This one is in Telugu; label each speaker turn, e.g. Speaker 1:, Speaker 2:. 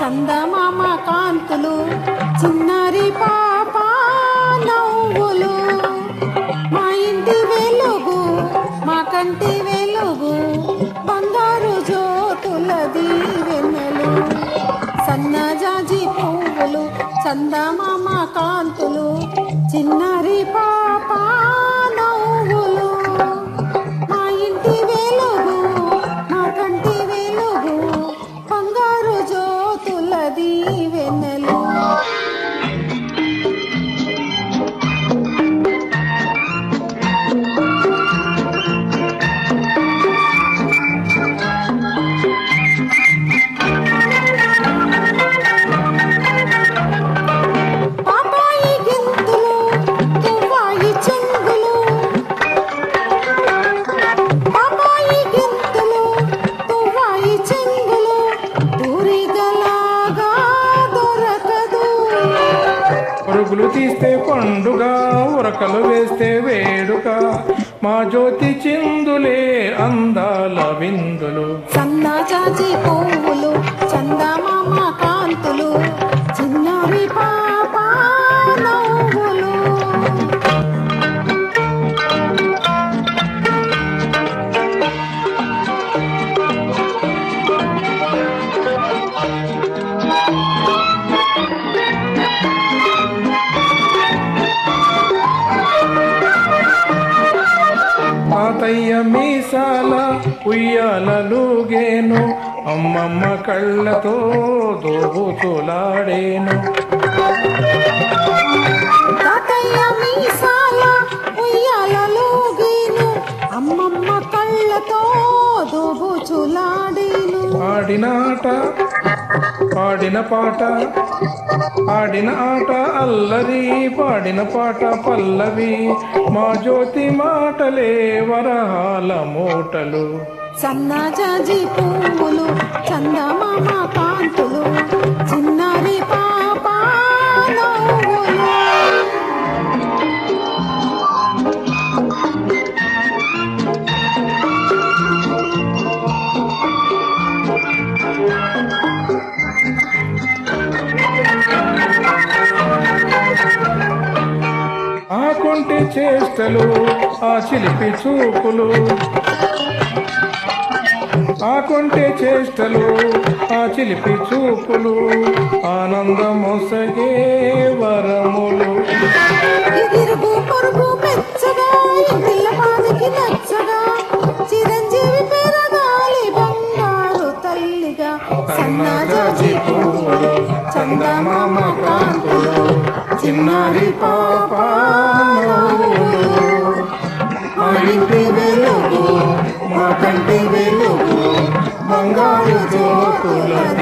Speaker 1: చందమామ కాంతులు చిన్నారి పాప నవ్వులు. మా ఇంటి వెలుగు మా కంటి వెలుగు బంగారు జ్యోతుల వెన్నెలు సన్నజాజి పువ్వులు చందమామ కాంతులు చిన్నారి పాప melon.
Speaker 2: పరుగులు తీస్తే పండుగ ఉరకలు వేస్తే వేడుక మా జ్యోతి చిందులే అందాల విందులు.
Speaker 1: సన్నజాజి పువ్వులు చందమామ కాంతులు చిన్నారి పాప నవ్వులు.
Speaker 2: తాతయ్య మీసాల ఉయ్యాలలుగేను అమ్మమ్మ కళ్ళతో దోబుతులాడేను.
Speaker 1: అమ్మమ్మ కళ్ళతో దోబుచులాడేను.
Speaker 2: ఆడిన ఆట పాడిన పాట ఆడిన ఆట అల్లరి పాడిన పాట పల్లవి. మా జ్యోతి మాటలే వరహాల మూటలు.
Speaker 1: సన్నజాజి పువ్వులు చందమామ
Speaker 2: పా చేష్టలు ఆ చిలిపి చూపులు. ఆ కొంటి చేష్టలు ఆ చిలిపి చూపులు ఆనందమొసగే వరములు.
Speaker 1: ఇరుగు పొరుగు మెచ్చగా ఇంటిల్ల పాదికి నచ్చగా చిరంజీవి సన్నజాజి పువ్వులు చందమామ కాంతులు
Speaker 2: చిన్నారి పాప. গঙ্গা উজো তোলা।